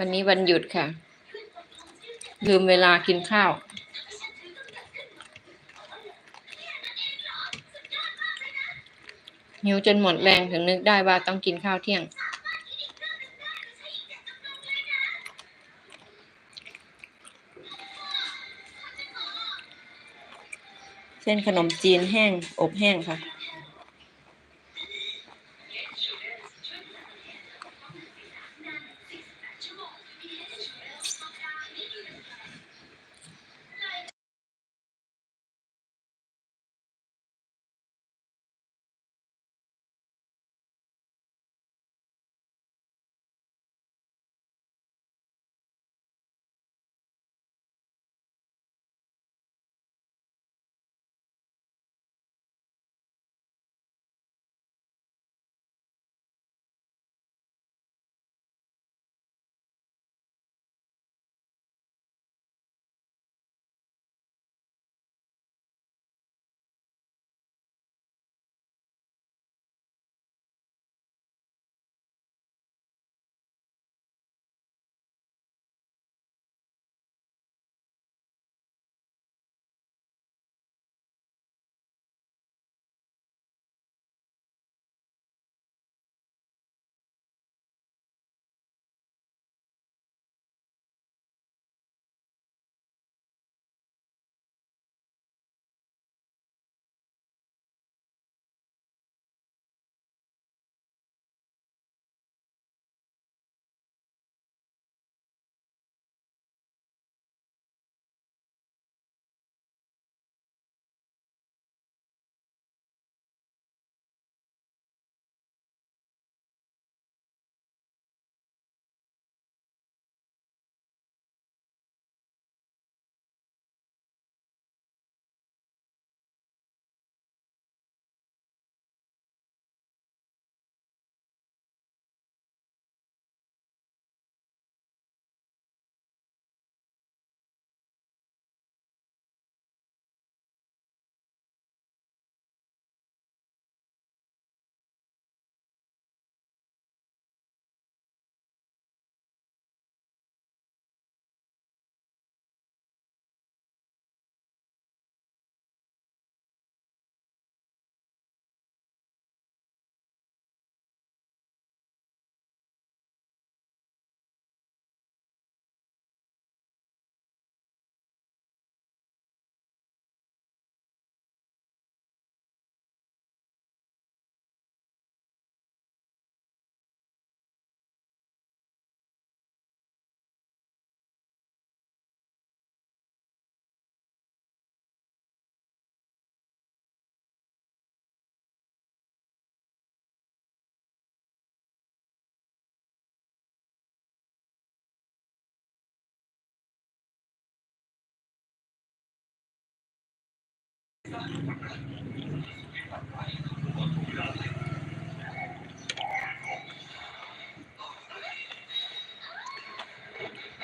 วันนี้วันหยุดค่ะ ลืมเวลากินข้าว หิวจนหมดแรงถึงนึกได้ว่าต้องกินข้าวเที่ยง เส้นขนมจีนแห้ง อบแห้งค่ะ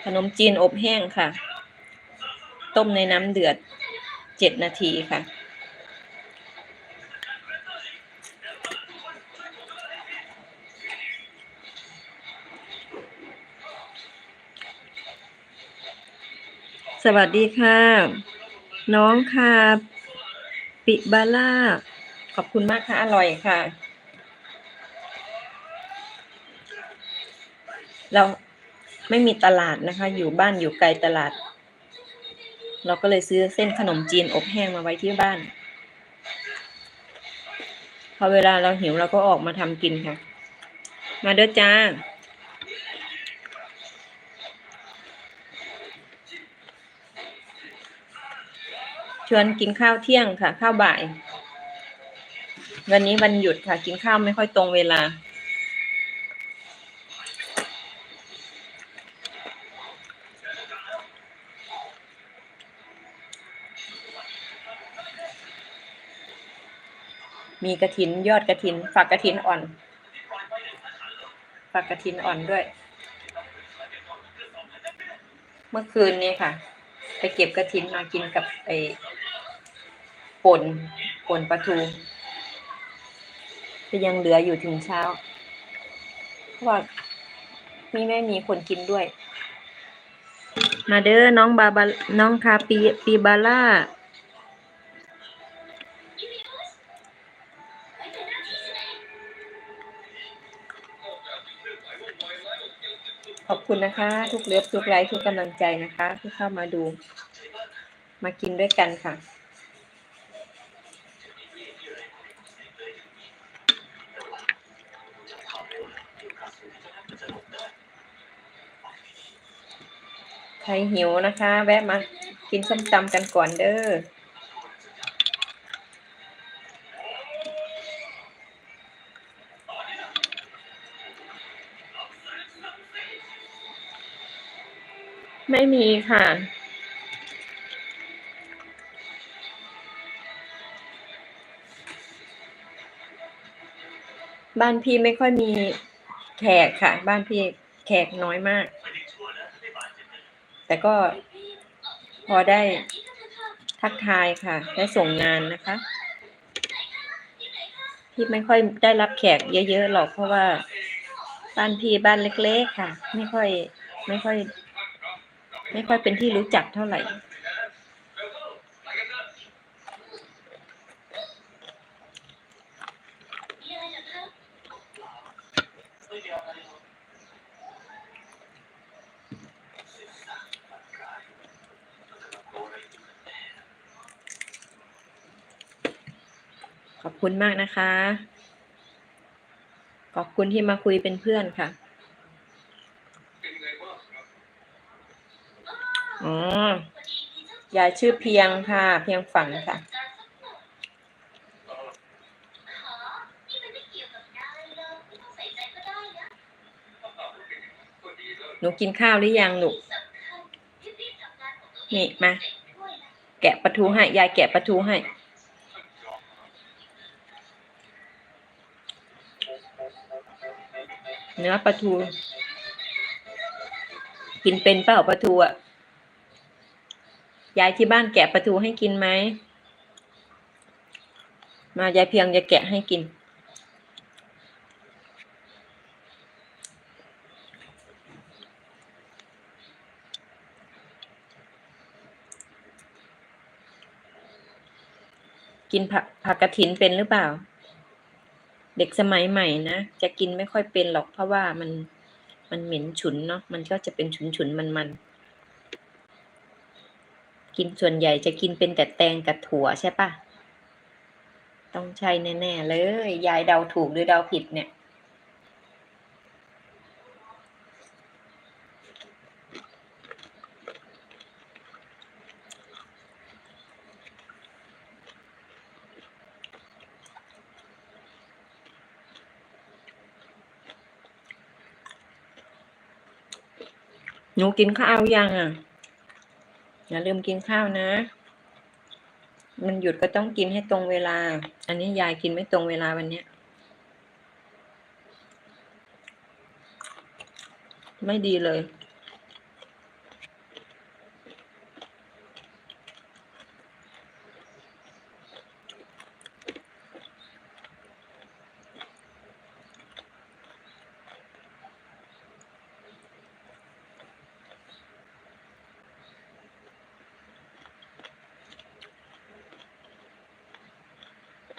ขนมจีนอบแห้งค่ะ ต้มในน้ำเดือดเจ็ดนาทีค่ะ สวัสดีค่ะ น้องค่ะ ปิบาร่า ขอบคุณมากค่ะ อร่อยค่ะ เราไม่มีตลาดนะคะ อยู่บ้านอยู่ไกลตลาด เราก็เลยซื้อเส้นขนมจีนอบแห้งมาไว้ที่บ้าน พอเวลาเราหิวเราก็ออกมาทำกินค่ะ มาเด้อจ้า ชวนกินข้าวเที่ยงค่ะ ข้าวบ่าย วันนี้วันหยุดค่ะ กินข้าวไม่ค่อยตรงเวลา มีกระถินยอดกระถินฝักกระถินอ่อนฝักกระถินอ่อนด้วย เมื่อคืนนี้ค่ะ ไปเก็บกระถินมากินกับไอ ป่นป่นปลาทูจะยังเหลืออยู่ถึงเช้าเพราะว่ามีไม่มีคนกินด้วย มาเด้อน้องบาบาน้องคาปีปีบาร่าขอบคุณนะคะ ทุกเลือบทุกไลค์ทุกกำลังใจนะคะ ที่เข้ามาดู มากินด้วยกันค่ะ ใครหิวนะคะ แวะมากินส้มตำกันก่อนเด้อไม่มีค่ะ บ้านพี่ไม่ค่อยมีแขกค่ะ บ้านพี่แขกน้อยมาก แต่ก็พอได้ทักทายค่ะ ได้ส่งงานนะคะ พี่ไม่ค่อยได้รับแขกเยอะๆหรอกเพราะว่าบ้านพี่บ้านเล็ก ๆ ค่ะ ไม่ค่อย ไม่ค่อย ไม่ค่อยเป็นที่รู้จักเท่าไหร่ ขอบคุณมากนะคะ ขอบคุณที่มาคุยเป็นเพื่อนค่ะอ๋อยายชื่อเพียงค่ะ เพียงฝังค่ะหนูกินข้าวหรือยังลูกนี่มา แกะปลาทูให้ ยายแกะปลาทูให้ เนื้อปลาทู กินเป็นเปล่าปลาทูอะยายที่บ้านแกะปลาทูให้กินไหมมายายเพียงจะแกะให้กิน กินผักผักกระถินเป็นหรือเปล่า เด็กสมัยใหม่นะจะกินไม่ค่อยเป็นหรอกเพราะว่ามันมันเหม็นฉุนเนาะมันก็จะเป็นฉุนฉุนมันมันๆกินส่วนใหญ่จะกินเป็นแต่แตงกับถั่วใช่ปะต้องใช่แน่ๆเลย ยายเดาถูกหรือเดาผิดเนี่ย หนูกินข้าวยังอะ อย่าลืมกินข้าวนะ มันหยุดก็ต้องกินให้ตรงเวลา อันนี้ยายกินไม่ตรงเวลาวันเนี้ย ไม่ดีเลย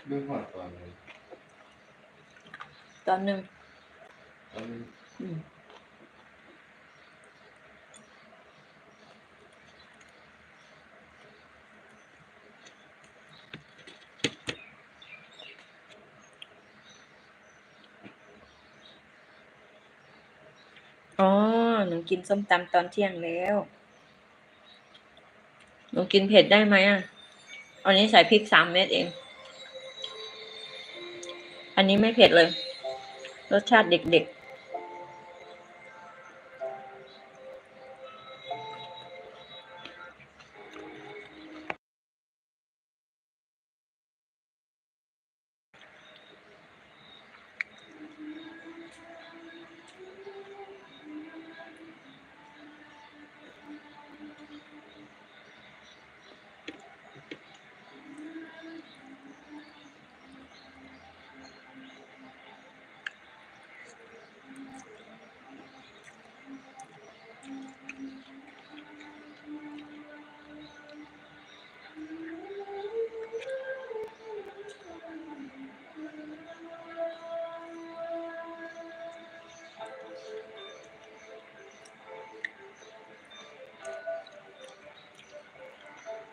เรื่องก่อนตอนนี้ ตอนหนึ่งตอนนี้อืมอ๋อ หนูกินส้มตำตอนเที่ยงแล้ว หนูกินเผ็ดได้ไหมอะ อันนี้ใส่พริกสามเม็ดเอง อันนี้ไม่เผ็ดเลย รสชาติเด็ก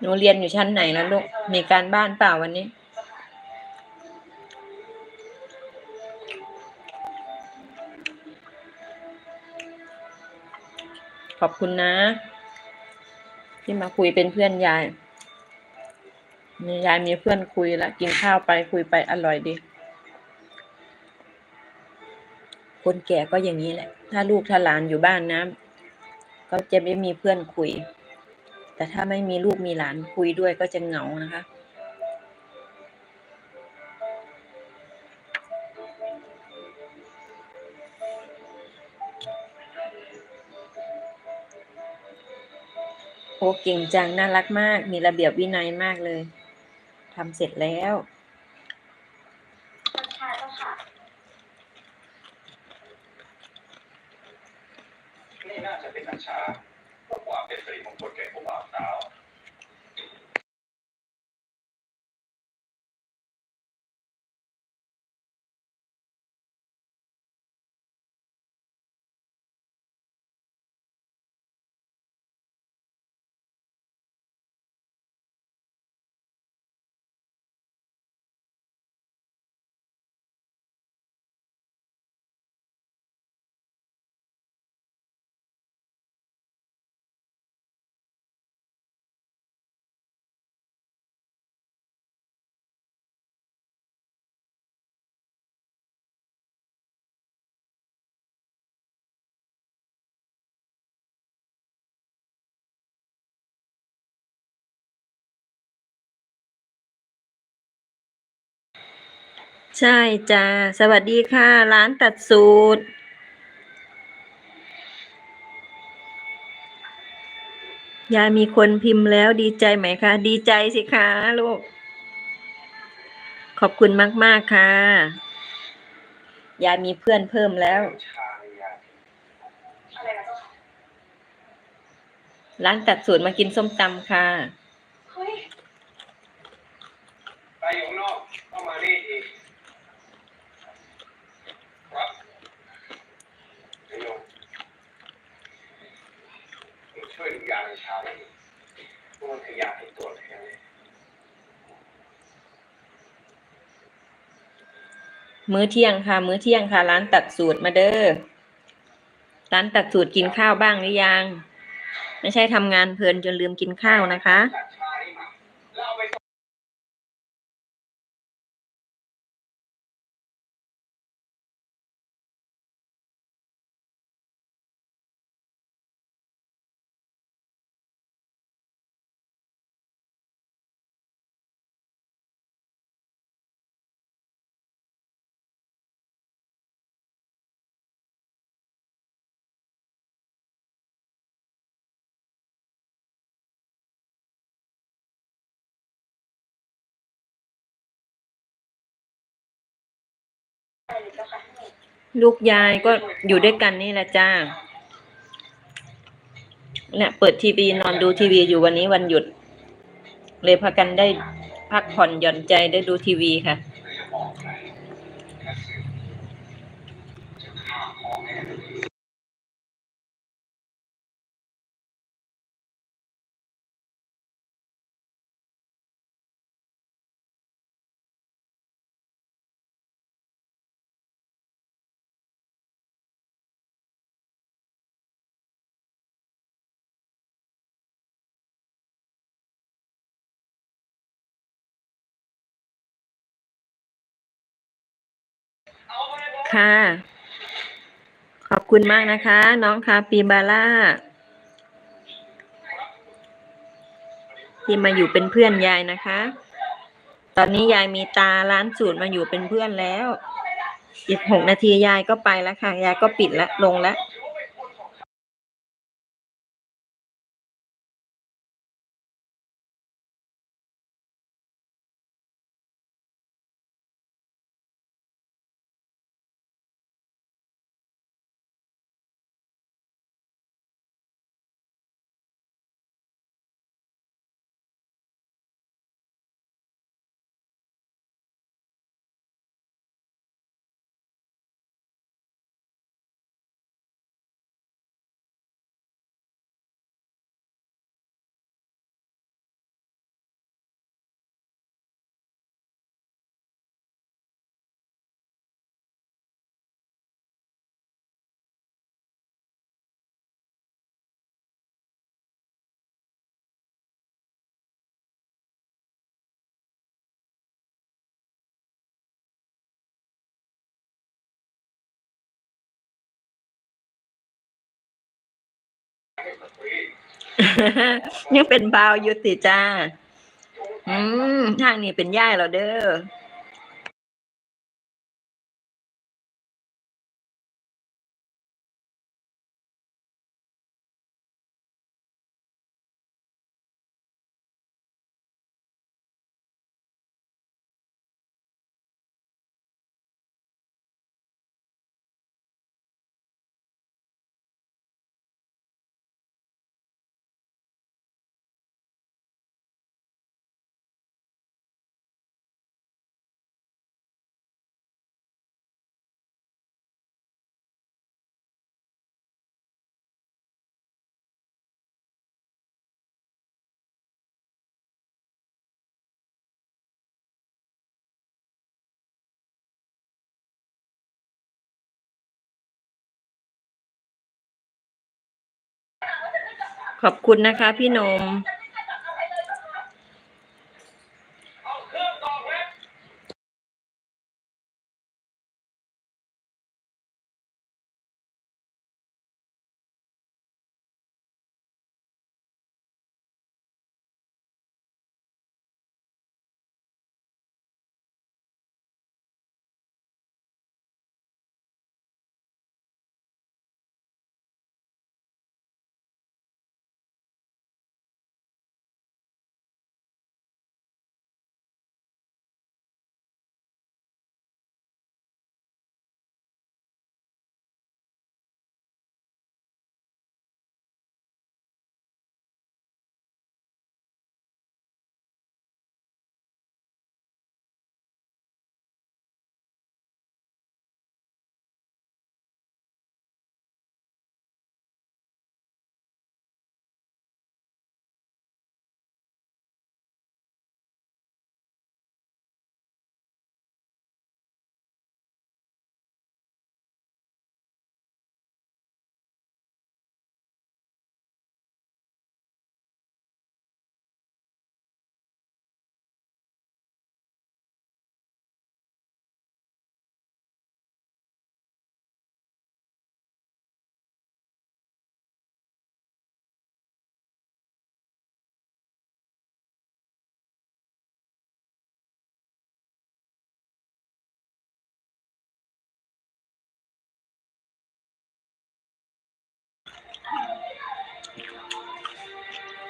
หนูเรียนอยู่ชั้นไหนแล้วลูก มีการบ้านเปล่าวันนี้ ขอบคุณนะ ที่มาคุยเป็นเพื่อนยายมียายมีเพื่อนคุยแล้วกินข้าวไปคุยไปอร่อยดี คนแก่ก็อย่างนี้แหละ ถ้าลูกถ้าหลานอยู่บ้านนะ ก็จะไม่มีเพื่อนคุย แต่ถ้าไม่มีลูกมีหลานคุยด้วยก็จะเหงานะคะ โอ้เก่งจัง น่ารักมาก มีระเบียบวินัยมากเลยทำเสร็จแล้วนี่น่าจะเป็นอัญชา เพื่อความเใช่จ้าสวัสดีค่ะ ร้านตัดสูตร ยายมีคนพิมพ์แล้วดีใจไหมคะ ดีใจสิคะลูก ขอบคุณมาก ๆ ค่ะ ยายมีเพื่อนเพิ่มแล้ว ร้านตัดสูตรมากินส้มตำค่ะ ไปอยู่ข้างนอกต้องมานี่อีกครับเดี๋ยวโยมหนูช่ว ยาในชาน่อยดิเพราะมันคือยาที่ตรวจแค่นี้มื้อเที่ยงค่ะ มื้อเที่ยงค่ะ ร้านตัดสูตรมาเด้อร้านตัดสูตรกินข้าวบ้างหรือยัง ไม่ใช่ทำงานเพลินจนลืมกินข้าวนะคะ จัดชานี่มาแล้วเอาไปส่ง ลูกยายก็อยู่ด้วยกันนี่แหละจ้าเนี่ยเปิดทีวีนอนดูทีวีอยู่วันนี้วันหยุด เลยพากันได้พักผ่อนหย่อนใจได้ดูทีวีค่ะ จะบอกใครแค่สืบจะฆ่าพ่อแม่ตัวเองเอาไปเลย ค่ะ ขอบคุณมากนะคะ น้องคาปีบาร่าที่มาอยู่เป็นเพื่อนยายนะคะ ตอนนี้ยายมีตาร้านสูตรมาอยู่เป็นเพื่อนแล้ว อีกหกนาทียายก็ไปแล้วค่ะ ยายก็ปิดแล้วลงแล้ว ยังเป็นบาวอยู่ติจ้า อืมทางนี้เป็นย่ายเราเด้อ ขอบคุณนะคะพี่นม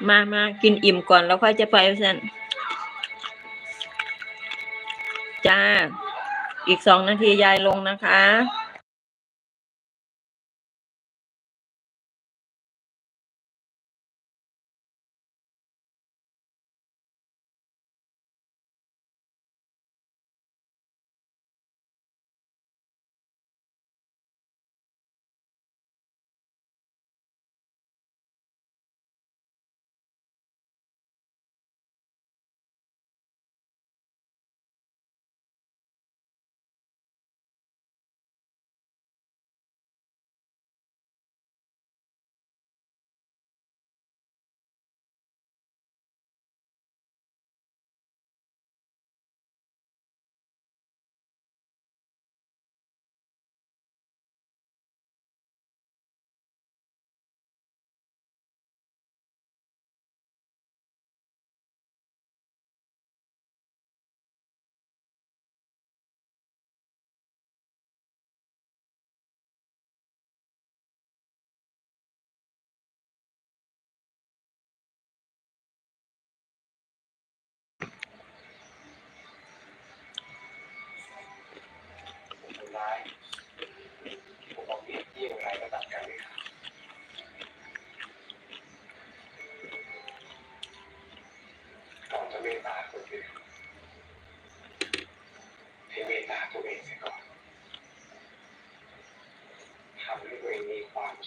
มามากินอิ่มก่อนแล้วค่อยจะไปเซนจ้า อีกสองนาทียายลงนะคะ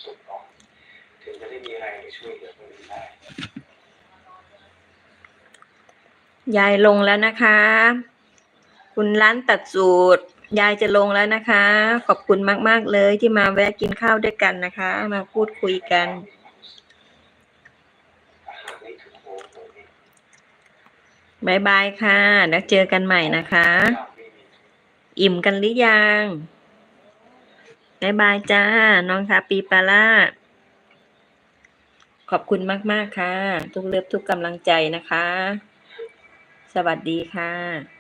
สุขก่อน ถึงจะได้มีอะไรไปช่วยเหลือคนอื่นได้ยายลงแล้วนะคะ คุณร้านตัดสูตร ยายจะลงแล้วนะคะ ขอบคุณมาก ๆ เลยที่มาแวะกินข้าวด้วยกันนะคะ มาพูดคุยกันบายบายค่ะ แล้วเจอกันใหม่นะคะ อิ่มกันหรือยัง บายบายจ้า น้องคาปีปลาร่าขอบคุณมาก ๆ ค่ะ ทุกเลือบทุกกำลังใจนะคะ สวัสดีค่ะ